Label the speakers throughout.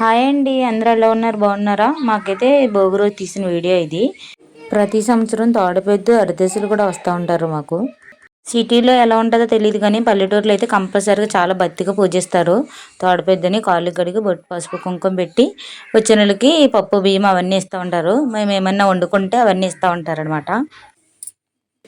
Speaker 1: Hi అండి అందరూ ఎలా ఉన్నారు? బాగున్నారా? మాకైతే భోగి రోజు తీసిన వీడియో ఇది. ప్రతి సంవత్సరం తోడపెద్దు అరదశలు కూడా వస్తూ ఉంటారు మాకు. సిటీలో ఎలా ఉంటుందో తెలియదు కానీ పల్లెటూరులో అయితే కంపల్సరీగా చాలా భక్తిగా పూజిస్తారు. తోడపెద్దని కాళ్ళు కడిగి బొట్టు పసుపు కుంకుమ పెట్టి వచ్చిన పప్పు బియ్యం అవన్నీ ఇస్తూ ఉంటారు. మేము ఏమన్నా వండుకుంటే అవన్నీ ఇస్తూ ఉంటారు అనమాట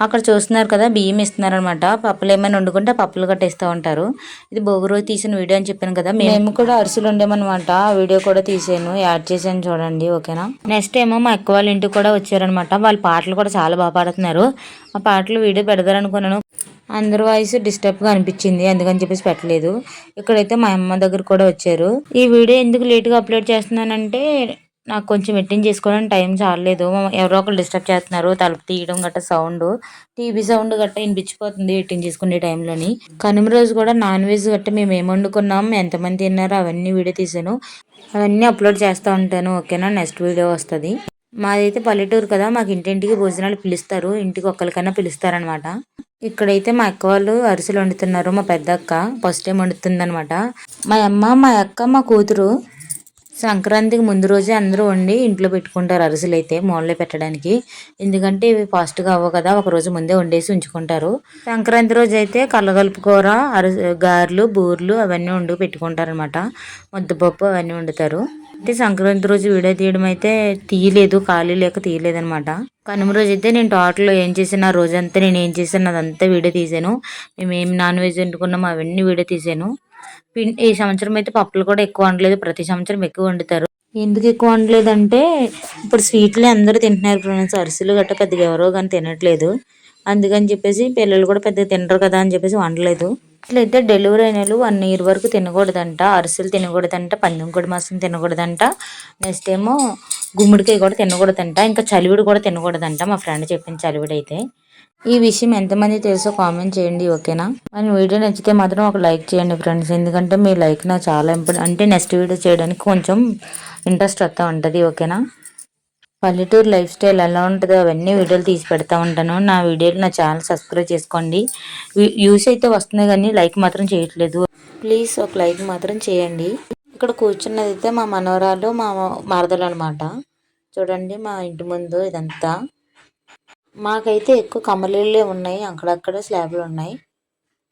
Speaker 1: అక్కడ చూస్తున్నారు కదా బియ్యం ఇస్తున్నారు అనమాట పప్పులు ఏమైనా వండుకుంటే పప్పులు గట్ట ఇస్తూ ఉంటారు. ఇది భోగి రోజు తీసిన వీడియో అని చెప్పాను కదా మేము కూడా అరిసెలు ఉండేమన్నమాట వీడియో కూడా తీసాను యాడ్ చేసాను చూడండి ఓకేనా? నెక్స్ట్ ఏమో మా అక్క వాళ్ళ ఇంటికి కూడా వచ్చారనమాట. వాళ్ళ పాటలు కూడా చాలా బాగా పాడుతున్నారు. ఆ పాటలు వీడియో పెడతారనుకున్నాను అందరు వాయిస్ డిస్టర్బ్గా అనిపించింది అందుకని చెప్పేసి పెట్టలేదు. ఇక్కడైతే మా అమ్మ దగ్గర కూడా వచ్చారు. ఈ వీడియో ఎందుకు లేట్గా అప్లోడ్ చేస్తున్నానంటే నాకు కొంచెం ఎట్టింగ్ చేసుకోవడానికి టైం చాలలేదు. ఎవరో ఒకరు డిస్టర్బ్ చేస్తున్నారు. తలుపు తీయడం గట్ట సౌండ్. టీవీ సౌండ్ గట్ట వినిపించిపోతుంది ఎట్టింగ్ చేసుకునే టైంలోని. కనుమ రోజు కూడా నాన్ వెజ్ గట్ట మేము ఏం వండుకున్నాం? ఎంతమంది తిన్నారో అవన్నీ వీడియో తీసాను. అవన్నీ అప్లోడ్ చేస్తూ ఉంటాను. ఓకేనా? నెక్స్ట్ వీడియో వస్తుంది. మాదైతే పల్లెటూరు కదా. మాకు ఇంటింటికి భోజనాలు పిలుస్తారు. ఇంటికి ఒక్కరికైనా పిలుస్తారనమాట. ఇక్కడైతే మా అక్క వాళ్ళు అరిసెలు వండుతున్నారు. మా పెద్ద అక్క ఫస్ట్ టైం వండుతుంది అనమాట మా అమ్మ మా అక్క మా కూతురు సంక్రాంతికి ముందు రోజే అందరూ వండి ఇంట్లో పెట్టుకుంటారు అరిసెలు అయితే మూలలో పెట్టడానికి. ఎందుకంటే ఇవి ఫాస్ట్గా అవ్వ కదా ఒక రోజు ముందే వండేసి ఉంచుకుంటారు. సంక్రాంతి రోజు అయితే కలగలుపుకూర అరిసె గారెలు బూర్లు అవన్నీ వండు పెట్టుకుంటారు అనమాట ముద్దపప్పు అవన్నీ వండుతారు. అయితే సంక్రాంతి రోజు వీడియో తీయడం అయితే తీయలేదు ఖాళీ లేక తీయలేదనమాట కనుమ రోజు అయితే నేను టోటల్లో ఏం చేసాను ఆ రోజంతా నేను ఏం చేశాను అదంతా వీడియో తీసాను మేము ఏం నాన్ వెజ్ వండుకున్నాము అవన్నీ వీడియో తీసాను ఈ సంవత్సరం అయితే పప్పులు కూడా ఎక్కువ వండలేదు. ప్రతి సంవత్సరం ఎక్కువ వండుతారు. ఎందుకు ఎక్కువ వండలేదంటే ఇప్పుడు స్వీట్లు అందరూ తింటున్నారు ఫ్రెండ్స్. అరిసెలు గట్ట పెద్దగా ఎవరో కానీ తినట్లేదు. అందుకని చెప్పేసి పిల్లలు కూడా పెద్దగా తినరు కదా అని చెప్పేసి వండలేదు. ఇట్లయితే డెలివరీ అయిన వన్ ఇయర్ వరకు తినకూడదంట. అరిసెలు తినకూడదంట. పందెంకొడి మాసం తినకూడదంట. నెక్స్ట్ ఏమో గుమ్మడికాయ కూడా తినకూడదంట ఇంకా చలివిడి కూడా తినకూడదంట మా ఫ్రెండ్ చెప్పిన చలివిడి అయితే ఈ విషయం ఎంతమంది తెలుసో కామెంట్ చేయండి ఓకేనా? మన వీడియో నచ్చితే మాత్రం ఒక లైక్ చేయండి ఫ్రెండ్స్ ఎందుకంటే మీ లైక్ నాకు చాలా ఇంపార్టెంట్ అంటే నెక్స్ట్ వీడియో చేయడానికి కొంచెం ఇంట్రెస్ట్ వస్తూ ఉంటుంది ఓకేనా? పల్లెటూరు లైఫ్ స్టైల్ ఎలా ఉంటుందో అవన్నీ వీడియోలు తీసి పెడతా ఉంటాను. నా వీడియోలు నా ఛానల్ సబ్స్క్రైబ్ చేసుకోండి. యూస్ అయితే వస్తున్నాయి కానీ లైక్ మాత్రం చేయట్లేదు. ప్లీజ్ ఒక లైక్ మాత్రం చేయండి. ఇక్కడ కూర్చున్నది అయితే మా మనవరాలు మా మరదలు అనమాట చూడండి మా ఇంటి ముందు ఇదంతా. మాకైతే ఎక్కువ కమలీళ్ళే ఉన్నాయి అక్కడక్కడ స్లాబ్లు ఉన్నాయి.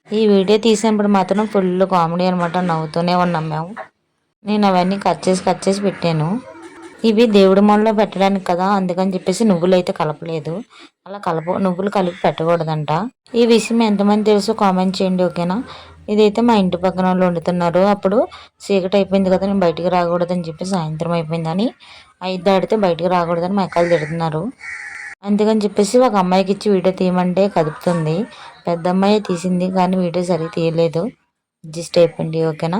Speaker 1: ఈ వీడియో తీసినప్పుడు మాత్రం ఫుల్ కామెడీ అనమాట నవ్వుతూనే ఉన్నాం మేము. నేను అవన్నీ కట్ చేసి కట్ చేసి పెట్టాను. ఇవి దేవుడి మొలలో పెట్టడానికి కదా అందుకని చెప్పేసి నువ్వులు అయితే కలపలేదు. అలా కలప నువ్వులు కలిపి పెట్టకూడదంట. ఈ విషయం ఎంతమంది తెలుసో కామెంట్ చేయండి ఓకేనా? ఇదైతే మా ఇంటి పక్కన వాళ్ళు వండుతున్నారు. అప్పుడు చీకటి అయిపోయింది కదా నేను బయటికి రాకూడదని చెప్పి సాయంత్రం అయిపోయిందని ఐదు దాడితే బయటికి రాకూడదని మా అక్కలు తిడుతున్నారు. అందుకని చెప్పేసి ఒక అమ్మాయికి ఇచ్చి వీడియో తీయమంటే కదుపుతుంది. పెద్ద అమ్మాయి తీసింది కానీ వీడియో సరిగ్గా తీయలేదు. అడ్జస్ట్ అయిపోయింది ఓకేనా?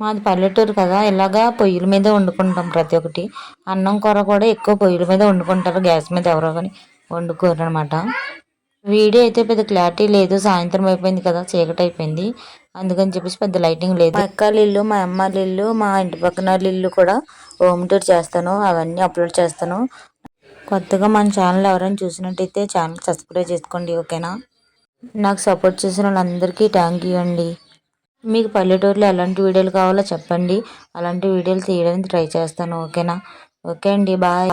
Speaker 1: మాది పల్లెటూరు కదా ఇలాగా పొయ్యిల మీద వండుకుంటాం ప్రతి ఒక్కటి. అన్నం కూర కూడా ఎక్కువ పొయ్యిల మీద వండుకుంటారు గ్యాస్ మీద ఎవరో కానీ వండుకోరు అనమాట వీడియో అయితే పెద్ద క్లారిటీ లేదు. సాయంత్రం అయిపోయింది కదా చీకటి అయిపోయింది. అందుకని చెప్పేసి పెద్ద లైటింగ్ లేదు. మా అక్క ఇల్లు మా అమ్మ ఇల్లు మా ఇంటి పక్కన ఇల్లు కూడా హోమ్ టూర్ చేస్తాను. అవన్నీ అప్లోడ్ చేస్తాను. కొత్తగా మన ఛానల్ ఎవరైనా చూసినట్టయితే ఛానల్ సబ్స్క్రైబ్ చేసుకోండి ఓకేనా? నాకు సపోర్ట్ చేసిన వాళ్ళందరికీ థ్యాంక్ యూ అండి. మీకు పల్లెటూరులో ఎలాంటి వీడియోలు కావాలో చెప్పండి. అలాంటి వీడియోలు తీయడానికి ట్రై చేస్తాను ఓకేనా? ఓకే అండి బాయ్.